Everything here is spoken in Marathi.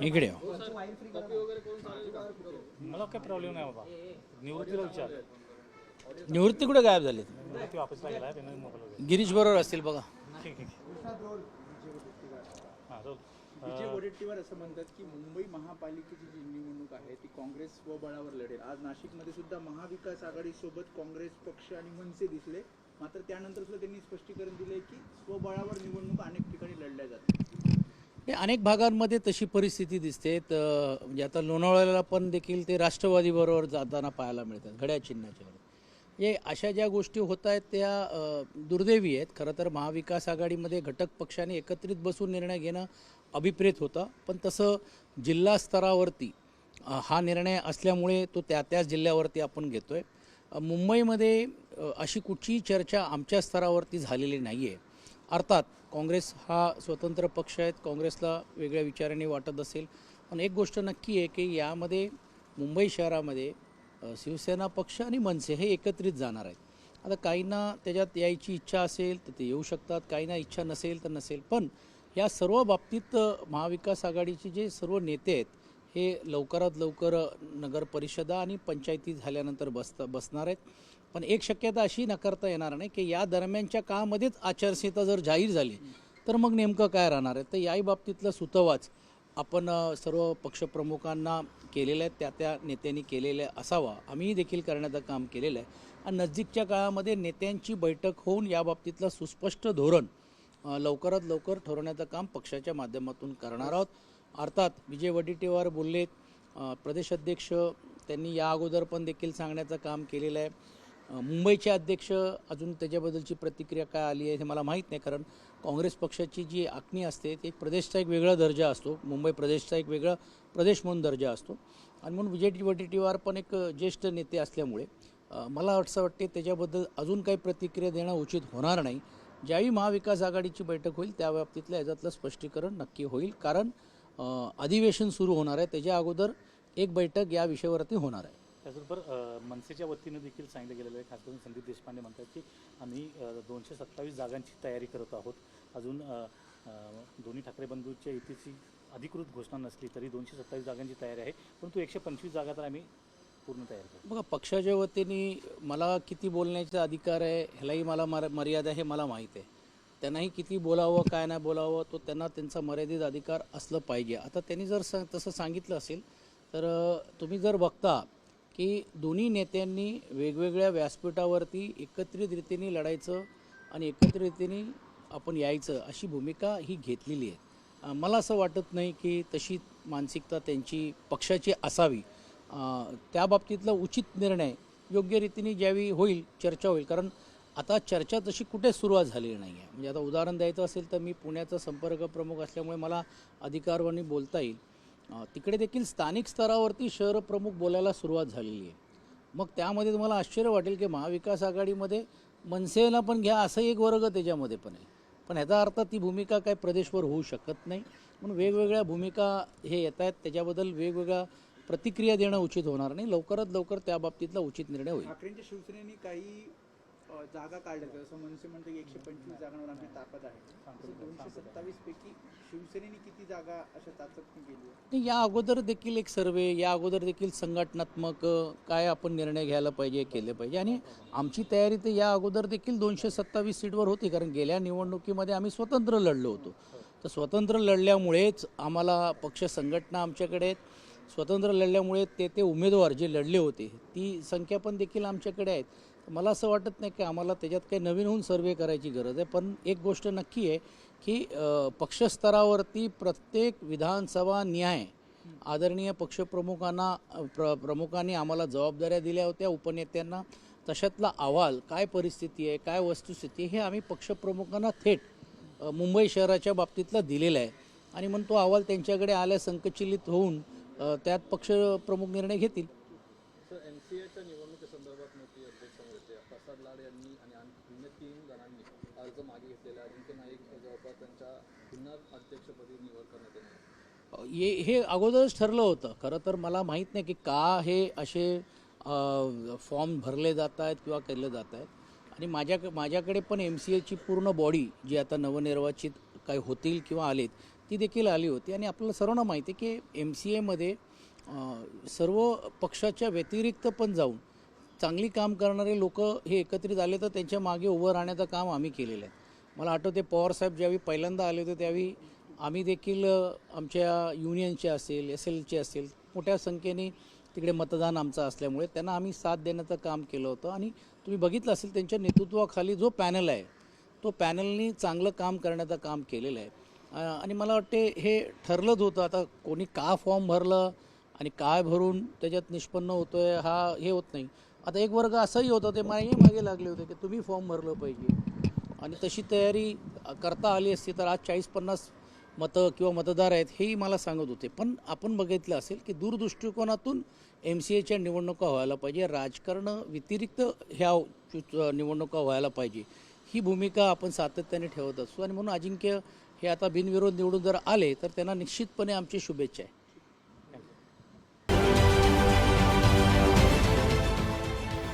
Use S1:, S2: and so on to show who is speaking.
S1: इकडे.
S2: मला काय प्रॉब्लेम नाही बाबा. निवृत्तीला विचार.
S1: निवृत्ती कुठे गायब झाले? गिरीश बरोबर असतील बघा.
S2: हां
S3: विजय वडेट्टीवार असं म्हणतात की मुंबई महापालिकेची जी निवडणूक आहे ती काँग्रेस स्वबळावर लढेल. आज नाशिकमध्ये सुद्धा महाविकास आघाडी सोबत काँग्रेस पक्ष आणि मनसे दिसले. मात्र त्यानंतर सुद्धा त्यांनी स्पष्टीकरण दिले की स्वबळावर निवडणूक अनेक ठिकाणी लढल्या जातात.
S1: हे अनेक भागांमध्ये तशी परिस्थिती दिसते. तर म्हणजे आता लोणावळ्याला पण देखील ते राष्ट्रवादीबरोबर जाताना पाहायला मिळतात घड्या चिन्हाच्यावर हे अशा ज्या गोष्टी होत आहेत त्या दुर्दैवी आहेत. खरं तर महाविकास आघाडीमध्ये घटक पक्षाने एकत्रित बसून निर्णय घेणं अभिप्रेत होता. पण तसं जिल्हा स्तरावरती हा निर्णय असल्यामुळे तो त्या त्याच जिल्ह्यावरती आपण घेतो आहे मुंबईमध्ये अशी कुठचीही चर्चा आमच्या स्तरावरती झालेली नाही आहे अर्थात काँग्रेस हा स्वतंत्र पक्ष आहेत काँग्रेसला वेगळ्या विचाराने वाटत असेल. पण एक गोष्ट नक्की आहे की यामध्ये मुंबई शहरामध्ये शिवसेना पक्ष आणि मनसे हे एकत्रित जाणार आहेत. आता काहींना त्याच्यात यायची इच्छा असेल तर ते येऊ शकतात. काहींना इच्छा नसेल तर नसेल. पण या सर्व बाबतीत महाविकास आघाडीचे जे सर्व नेते आहेत हे लवकरात लवकर नगर परिषदा आणि पंचायती झाल्यानंतर बसता बसणार आहेत. पण एक शक्यता अशी नकारता येणार नाही की या दरम्यानच्या काळामध्येच आचारसंहिता जर जाहीर झाली तर मग नेमकं काय राहणार आहे? तर याही बाबतीतला सुतवाच आपण सर्व पक्षप्रमुखांना केलेलं आहे त्या त्या नेत्यांनी केलेलं आहे असावा. आम्हीही देखील करण्याचं काम केलेलं आहे. आणि नजदीकच्या काळामध्ये नेत्यांची बैठक होऊन या बाबतीतलं सुस्पष्ट धोरण लवकरात लवकर ठरवण्याचं काम पक्षाच्या माध्यमातून करणार आहोत. अर्थात विजय वडेट्टीवार बोललेत प्रदेशाध्यक्ष प्रदेश अध्यक्ष त्यांनी या अगोदर पण देखील सांगण्याचं काम केलेलं आहे. मुंबईचे अध्यक्ष अजून त्याच्याबद्दलची प्रतिक्रिया काय आली आहे हे मला माहीत नाही कारण काँग्रेस पक्षाची जी आखणी असते ते एक प्रदेशचा एक वेगळा दर्जा असतो. मुंबई प्रदेशचा एक वेगळा प्रदेश म्हणून दर्जा असतो. आणि म्हणून विजय वडेट्टीवार पण एक ज्येष्ठ नेते असल्यामुळे मला असं वाटते त्याच्याबद्दल अजून काही प्रतिक्रिया देणं उचित होणार नाही. ज्यावेळी महाविकास आघाडीची बैठक होईल त्या बाबतीतलं याच्यातलं स्पष्टीकरण नक्की होईल कारण अधिवेशन सुरू होणार आहे. त्याच्या अगोदर एक बैठक या विषयावरती होणार आहे.
S2: त्याचबरोबर मनसेच्या वतीनं देखील सांगितलं गेलेलं आहे खास करून संदीप देशपांडे म्हणतात की आम्ही दोनशे सत्तावीस जागांची तयारी करत आहोत. अजून दोन्ही ठाकरे बंधूच्या युतीची अधिकृत घोषणा नसली तरी दोनशे सत्तावीस जागांची तयारी आहे परंतु एकशे पंचवीस जागा तर आम्ही पूर्ण तयार करू
S1: बघा पक्षाच्या वतीने मला किती बोलण्याचा अधिकार आहे ह्यालाही मला मर मर्यादा हे मला माहीत आहे. त्यांनाही किती बोलावं काय नाही बोलावं तो त्यांना त्यांचा मर्यादित अधिकार असलं पाहिजे. आता त्यांनी जर स तसं सांगितलं असेल तर तुम्ही जर बघता की दोन्ही नेत्यांनी वेगवेगळ्या व्यासपीठावरती एकत्रित रीतीने लढायचं आणि एकत्रित रीतीने आपण यायचं अशी भूमिका ही घेतलेली आहे. मला असं वाटत नाही की तशी मानसिकता त्यांची पक्षाची असावी. त्या बाबतीतला उचित निर्णय योग्य रीतीने ज्यावेळी होईल चर्चा होईल. कारण आता चर्चा तशी कुठे सुरुवात झालेली नाही आहे. म्हणजे आता उदाहरण द्यायचं असेल तर मी पुण्याचा संपर्क प्रमुख असल्यामुळे मला अधिकारवाणी बोलता येईल. तिकडे देखील स्थानिक स्तरावरती शहर प्रमुख बोलायला सुरुवात झालेली आहे. मग त्यामध्ये तुम्हाला आश्चर्य वाटेल की महाविकास आघाडीमध्ये मनसेला पण घ्या असं एक वर्ग त्याच्यामध्ये पण आहे. पण ह्याचा अर्थ ती भूमिका काय प्रदेशवर होऊ शकत नाही. म्हणून वेगवेगळ्या भूमिका हे येत आहेत त्याच्याबद्दल वेगवेगळ्या प्रतिक्रिया देणं उचित होणार नाही. लवकरात लवकर त्या बाबतीतला उचित निर्णय होईल.
S3: ठाकरेंच्या शिवसेनेने काही जागा काढल्या. जसं मनसे म्हणतं की एकशे पंचवीस जागांवर आमची ताकद आहे. दोनशे सत्तावीस पैकी शिवसेनेने किती जागा अशा चाचपणी केली
S1: या अगोदर देखील एक सर्वे या अगोदर देखील संघटनात्मक काय आपण निर्णय घ्यायला पाहिजे केले पाहिजे. आणि आमची तयारी तर या अगोदर देखील दोनशे सत्तावीस सीटवर होती कारण गेल्या निवडणुकीमध्ये आम्ही स्वतंत्र लढलो होतो. तर स्वतंत्र लढल्यामुळेच आम्हाला पक्ष संघटना आमच्याकडे आहेत. स्वतंत्र लढल्यामुळे ते ते उमेदवार जे लढले होते ती संख्या पण देखील आमच्याकडे आहेत. मला असं वाटत नाही की आम्हाला त्याच्यात काही नवीन होऊन सर्वे करायची गरज आहे पण एक गोष्ट नक्की आहे की पक्षस्तरावरती प्रत्येक विधानसभा न्याय आदरणीय पक्षप्रमुखांना प्र प्रमुखांनी आम्हाला जबाबदाऱ्या दिल्या होत्या उपनेत्यांना. तशातला अहवाल काय परिस्थिती आहे काय वस्तुस्थिती हे आम्ही पक्षप्रमुखांना थेट मुंबई शहराच्या बाबतीतला दिलेला आहे. आणि मग तो अहवाल त्यांच्याकडे आल्या संकचिलित होऊन त्यात पक्षप्रमुख निर्णय घेतील.
S4: प्रसाद लाड यांनी आणि अन्य तीन जणांनी अर्ज मागे घेतलेला अजिंक्य नाईक जवळपास त्यांच्या पुन्हा अध्यक्षपदी निवड करण्यात येणार ये
S1: हे हे अगोदरच ठरलं होतं. खरं तर मला माहीत नाही की का हे असे फॉर्म भरले जात आहेत किंवा केले जात आहेत आणि माझ्या माझ्याकडे पण एम सी एची पूर्ण बॉडी जी आता नवनिर्वाचित काही होतील किंवा आलेत ती देखील आली होती. आणि आपल्याला सर्वांना माहिती आहे की एम सी एमध्ये सर्व पक्षाच्या व्यतिरिक्त पण जाऊन चांगली काम करणारे लोक हे एकत्रित आले तर त्यांच्या मागे उभं राहण्याचं काम आम्ही केलेलं आहे. मला आठवते पवारसाहेब ज्यावेळी पहिल्यांदा आले होते त्यावेळी आम्ही देखील आमच्या युनियनचे असेल एस एलचे असेल मोठ्या संख्येने तिकडे मतदान आमचं असल्यामुळे त्यांना आम्ही साथ देण्याचं काम केलं होतं. आणि तुम्ही बघितलं असेल त्यांच्या नेतृत्वाखाली जो पॅनल आहे तो पॅनलनी चांगलं काम करण्याचं काम केलेलं आहे. आणि मला वाटते हे ठरलंच होतं. आता कोणी का फॉर्म भरलं आणि काय भरून त्याच्यात निष्पन्न होतो आहे हा हे होत नाही. आता एक वर्ग असंही होतं ते मागे मागे लागले होते की तुम्ही फॉर्म भरलं पाहिजे. आणि तशी तयारी करता आली असती तर आज चाळीस पन्नास मतं किंवा मतदार आहेत हेही मला सांगत होते. पण आपण बघितलं असेल की दूरदृष्टिकोनातून एम सी एच्या निवडणुका व्हायला पाहिजे. राजकारण व्यतिरिक्त ह्या निवडणुका व्हायला पाहिजे. ही भूमिका आपण सातत्याने ठेवत असतो आणि म्हणून अजिंक्य हे आता बिनविरोध निवडून जर आले तर त्यांना निश्चितपणे आमची शुभेच्छा आहे.